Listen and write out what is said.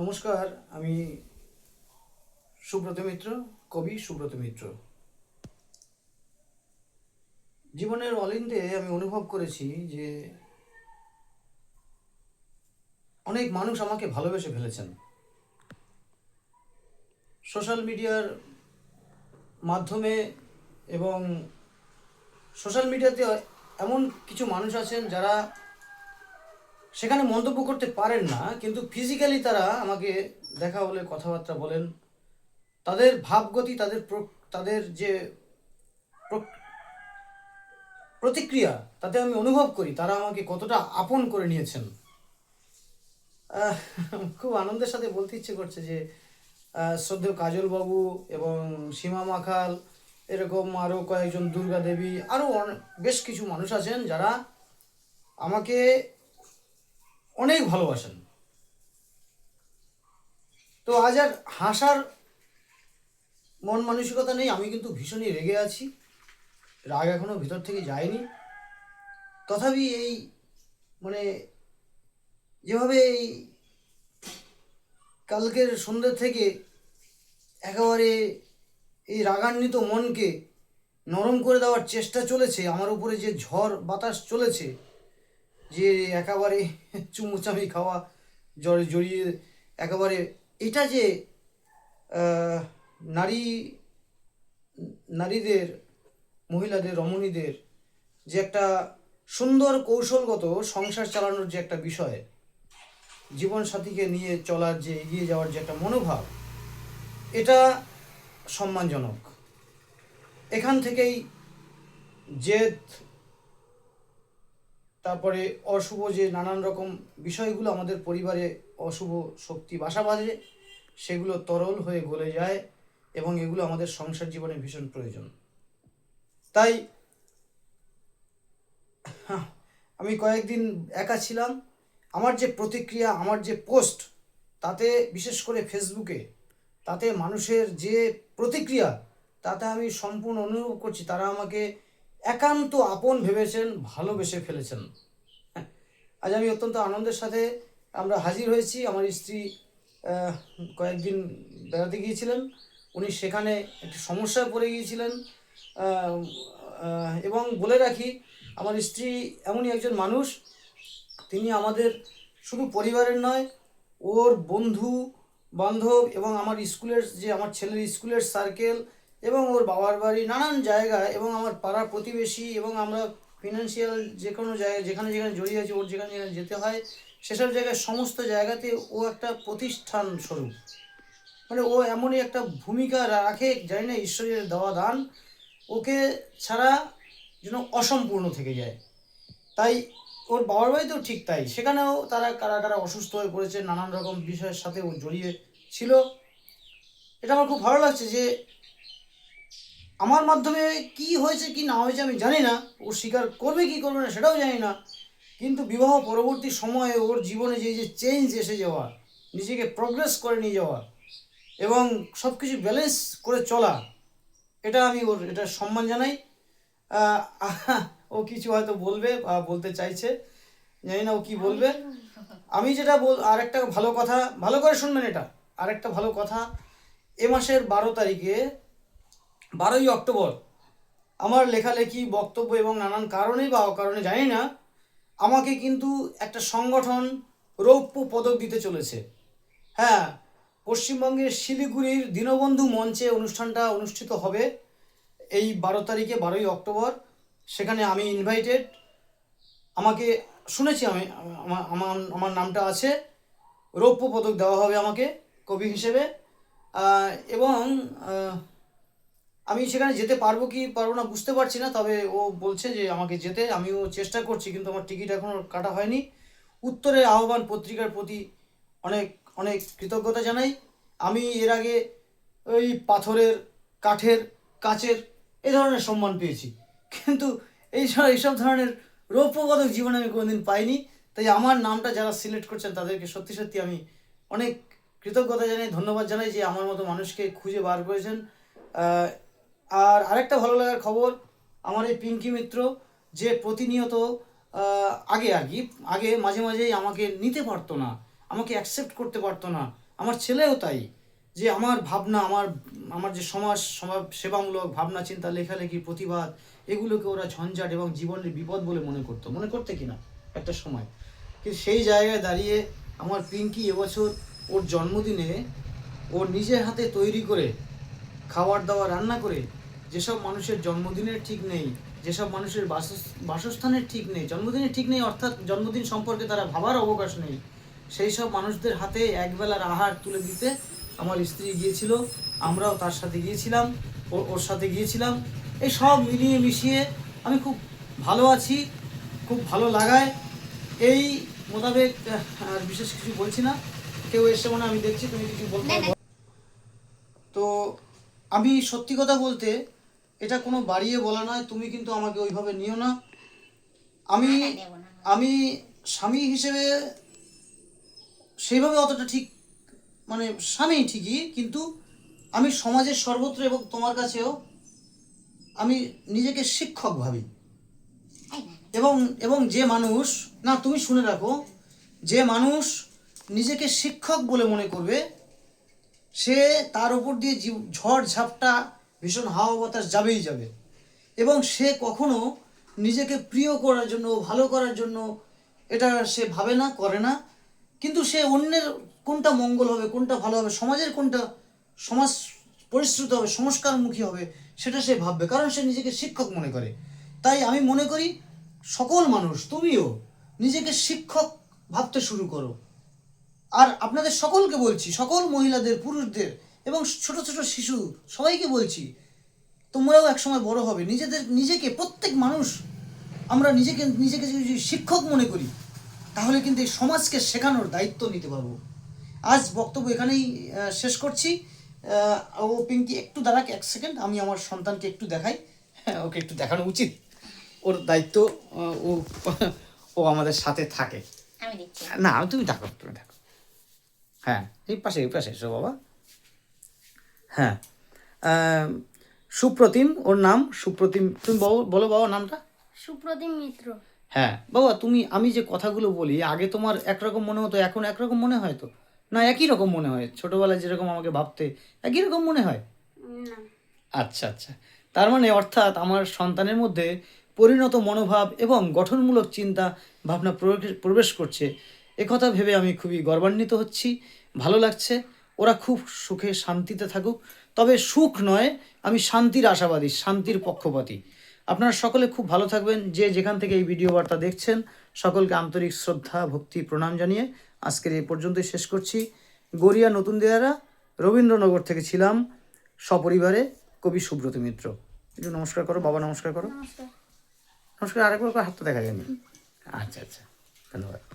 নমস্কার, আমি সুব্রত মিত্র, কবি সুব্রত মিত্র। জীবনের অলিন্দে আমি অনুভব করেছি যে অনেক মানুষ আমাকে ভালোবেসে ফেলেছেন। সোশ্যাল মিডিয়ার মাধ্যমে এবং সোশ্যাল মিডিয়াতে এমন কিছু মানুষ আছেন যারা সেখানে মন্তব্য করতে পারেন না, কিন্তু ফিজিক্যালি তারা আমাকে দেখা হলে কথাবার্তা বলেন। তাদের ভাবগতি, তাদের তাদের যে প্র- প্রতিক্রিয়া, তাতে আমি অনুভব করি তারা আমাকে কতটা আপন করে নিয়েছেন। খুব আনন্দের সাথে বলতে ইচ্ছে করছে যে শ্রদ্ধেয় কাজল বাবু এবং সীমা মাখাল, এরকম আরও কয়েকজন দুর্গা দেবী আরও বেশ কিছু মানুষ আছেন যারা আমাকে অনেক ভালোবাসেন। তো আজ আর হাসার মন মানসিকতা নেই, আমি কিন্তু ভীষণই রেগে আছি। রাগ এখনও ভিতর থেকে যায়নি। তথাপি এই মানে যেভাবে এই কালকের সন্ধ্যে থেকে একেবারে এই রাগান্বিত মনকে নরম করে দেওয়ার চেষ্টা চলেছে, আমার উপরে যে ঝড় বাতাস চলেছে যে একেবারে চুমুচামি খাওয়া, জ্বরে জড়িয়ে একেবারে এটা যে নারী, নারীদের, মহিলাদের, রমণীদের যে একটা সুন্দর কৌশলগত সংসার চালানোর যে একটা বিষয় জীবন সাথীকে নিয়ে চলার যে এগিয়ে যাওয়ার যে একটা মনোভাব, এটা সম্মানজনক। এখান থেকেই জেদ তারপরে অশুভ যে নানান রকম বিষয়গুলো আমাদের পরিবারে অশুভ শক্তি বাসা বাঁধে, সেগুলো তরল হয়ে গলে যায় এবং এগুলো আমাদের সংসার জীবনে ভীষণ প্রয়োজন। তাই আমি কয়েকদিন একা ছিলাম। আমার যে প্রতিক্রিয়া, আমার যে পোস্ট, তাতে বিশেষ করে ফেসবুকে, তাতে মানুষের যে প্রতিক্রিয়া, তাতে আমি সম্পূর্ণ অনুভব করছি। তারা আমাকে একান্ত আপন ভেবেছেন, ভালোবেসে ফেলেছেন। আজ আমি অত্যন্ত আনন্দের সাথে আমরা হাজির হয়েছি। আমার স্ত্রী কয়েকদিন বেড়াতে গিয়েছিলেন। উনি সেখানে একটি সমস্যায় পড়ে গিয়েছিলেন। এবং বলে রাখি, আমার স্ত্রী এমনই একজন মানুষ। তিনি আমাদের শুধু পরিবারের নয়, ওর বন্ধু বান্ধব এবং আমার স্কুলের যে, আমার ছেলের স্কুলের সার্কেল এবং ওর বাবার বাড়ি নানান জায়গায় এবং আমার পাড়ার প্রতিবেশী এবং আমরা ফিনান্সিয়াল যে কোনো জায়গায়, যেখানে যেখানে জড়িয়ে আছে, ওর যেখানে যেখানে যেতে হয়, সেসব জায়গায় সমস্ত জায়গাতে ও একটা প্রতিষ্ঠান স্বরূপ। মানে ও এমনই একটা ভূমিকা রাখে, জানি না ঈশ্বরের দেওয়া দান, ওকে ছাড়া যেন অসম্পূর্ণ থেকে যায়। তাই ওর বাবার বাড়িতেও ঠিক তাই। সেখানেও তারা কারা কারা অসুস্থ হয়ে পড়েছে, নানান রকম বিষয়ের সাথে ও জড়িয়ে ছিল। এটা আমার খুব ভালো লাগছে যে আমার মাধ্যমে কি হয়েছে, কি না হয়েছে আমি জানি না। ও স্বীকার করবে, কি করবে না সেটাও জানি না। কিন্তু বিবাহ পরবর্তী সময়ে ওর জীবনে যে যে চেঞ্জ এসে যাওয়া নিজেকে প্রগ্রেস করে নিয়ে যাওয়া এবং সব কিছু ব্যালেন্স করে চলা এটা আমি ওর, এটা সম্মান জানাই। ও কিছু হয়তো বলবে বা বলতে চাইছে, জানি না ও কি বলবে। আমি যেটা বল আর একটা ভালো কথা, ভালো করে শুনবেন এটা আর একটা ভালো কথা, এ মাসের বারো তারিখে বারোই অক্টোবর। আমার লেখালেখি, বক্তব্য এবং নানান কারণে বা অকারণে জানি না, আমাকে কিন্তু একটা সংগঠন রৌপ্য পদক দিতে চলেছে। হ্যাঁ পশ্চিমবঙ্গের শিলিগুড়ির দীনবন্ধু মঞ্চে অনুষ্ঠানটা অনুষ্ঠিত হবে এই বারো তারিখে, বারোই অক্টোবর। সেখানে আমি ইনভাইটেড আমাকে শুনেছি আমি আমার আমার নামটা আছে। রৌপ্য পদক দেওয়া হবে আমাকে কবি হিসেবে। এবং আমি সেখানে যেতে পারব কি পারব না বুঝতে পারছি না, তবে ও বলছে যে আমাকে যেতে, আমিও চেষ্টা করছি, কিন্তু আমার টিকিট এখনও কাটা হয়নি। উত্তরের আহ্বান পত্রিকার প্রতি অনেক অনেক কৃতজ্ঞতা জানাই। আমি এর আগে ওই পাথরের, কাঠের, কাচের এই ধরনের সম্মান পেয়েছি। কিন্তু এই সব এইসব ধরনের রৌপ্য পদক জীবনে আমি কোনোদিন পাইনি। তাই আমার নামটা যারা সিলেক্ট করছেন তাদেরকে সত্যি সত্যি আমি অনেক কৃতজ্ঞতা জানাই, ধন্যবাদ জানাই যে আমার মতো মানুষকে খুঁজে বার করেছেন। আর আরেকটা ভালো লাগার খবর, আমার এই পিঙ্কি মিত্র যে প্রতিনিয়ত আগে আর কি, আগে মাঝে মাঝেই আমাকে নিতে পারতো না, আমাকে অ্যাকসেপ্ট করতে পারতো না, আমার ছেলেও তাই, যে আমার ভাবনা, আমার আমার যে সমাজ সমাজ সেবামূলক ভাবনা, চিন্তা, লেখালেখি, প্রতিবাদ, এগুলোকে ওরা ঝঞ্ঝাট এবং জীবনের বিপদ বলে মনে করতো, মনে করতে কিনা একটা সময়। কিন্তু সেই জায়গায় দাঁড়িয়ে আমার পিঙ্কি এবছর ওর জন্মদিনে ওর নিজের হাতে তৈরি করে খাবার দাবার রান্না করে, যেসব মানুষের জন্মদিনের ঠিক নেই, যেসব মানুষের বাসস- বাসস্থানের ঠিক নেই, জন্মদিনের ঠিক নেই অর্থাৎ জন্মদিন সম্পর্কে তারা ভাবার অবকাশ নেই, সেই সব মানুষদের হাতে একবেলার আহার তুলে দিতে আমার স্ত্রী গিয়েছিল, আমরাও তার সাথে গিয়েছিলাম ওর সাথে গিয়েছিলাম। এই সব মিলিয়ে মিশিয়ে আমি খুব ভালো আছি, খুব ভালো লাগায়। এই মোতাবেক আর বিশেষ কিছু বলছি না। কেউ এসে মনে আমি দেখছি, তুমি কিছু বলতে আমি সত্যি কথা বলতে এটা কোনো বাড়িয়ে বলা নয় তুমি কিন্তু আমাকে ওইভাবে নিও না আমি। আমি স্বামী হিসেবে সেইভাবে অতটা ঠিক মানে স্বামী ঠিকই কিন্তু আমি সমাজের সর্বত্র এবং তোমার কাছেও আমি নিজেকে শিক্ষক ভাবি। এবং এবং যে মানুষ না তুমি শুনে রাখো যে মানুষ নিজেকে শিক্ষক বলে মনে করবে সে তার উপর দিয়ে ঝড়, ঝাপটা ভীষণ হাওয়া বাতাস যাবেই যাবে। এবং সে কখনো নিজেকে প্রিয় করার জন্য, ভালো করার জন্য এটা সে ভাবে না, করে না। কিন্তু সে অন্যের কোনটা মঙ্গল হবে, কোনটা ভালো হবে, সমাজের কোনটা সমাজ পরিশ্রুত হবে, সংস্কারমুখী হবে, সেটা সে ভাববে, কারণ সে নিজেকে শিক্ষক মনে করে। তাই আমি মনে করি, সকল মানুষ, তুমিও নিজেকে শিক্ষক ভাবতে শুরু করো। আর আপনাদের সকলকে বলছি সকল মহিলাদের পুরুষদের এবং ছোট ছোট শিশু সবাইকে বলছি তোমরাও একসময় বড় হবে। নিজেদের নিজেকে প্রত্যেক মানুষ আমরা নিজেকে নিজেকে যদি শিক্ষক মনে করি তাহলে কিন্তু এই সমাজকে শেখানোর দায়িত্ব নিতে পারব। আজ বক্তব্য এখানেই শেষ করছি। ও পিঙ্কি একটু দাঁড়াক এক সেকেন্ড আমি আমার সন্তানকে একটু দেখাই। হ্যাঁ ওকে একটু দেখানো উচিত। ওর দায়িত্ব ও ও আমাদের সাথে থাকে। না তুমি দেখো তুমি দেখো। হ্যাঁ এই পাশে এই পাশে এসো বাবা। হ্যাঁ সুপ্রতিম ওর নাম সুপ্রতিম। তুমি বলো- বাবা নামটা। সুপ্রতিম মিত্র। হ্যাঁ বাবা তুমি আমি যে কথাগুলো বলি আগে তোমার একরকম মনে হতো এখন একরকম মনে হয় তো? না একই রকম মনে হয় ছোটবেলায় যেরকম আমাকে ভাবতে একই রকম মনে হয়? না। আচ্ছা আচ্ছা। তার মানে অর্থাৎ আমার সন্তানের মধ্যে পরিণত মনোভাব এবং গঠনমূলক চিন্তা ভাবনা প্রবে- প্রবেশ করছে। একথা ভেবে আমি খুবই গর্বান্বিত হচ্ছি। ভালো লাগছে। ওরা খুব সুখে শান্তিতে থাকুক। তবে সুখ নয় আমি শান্তির আশাবাদী শান্তির পক্ষপাতী। আপনারা সকলে খুব ভালো থাকবেন। যে যেখান থেকে এই ভিডিও বার্তা দেখছেন সকলকে আন্তরিক শ্রদ্ধা ভক্তি প্রণাম জানিয়ে আজকের এই পর্যন্তই শেষ করছি। গড়িয়া নতুন দেয়ারা রবীন্দ্রনগর থেকে ছিলাম সপরিবারে কবি সুব্রত মিত্র। একটু নমস্কার করো বাবা নমস্কার করো। নমস্কার। আরেকবার হাতটা দেখা যায়নি আচ্ছা আচ্ছা ধন্যবাদ।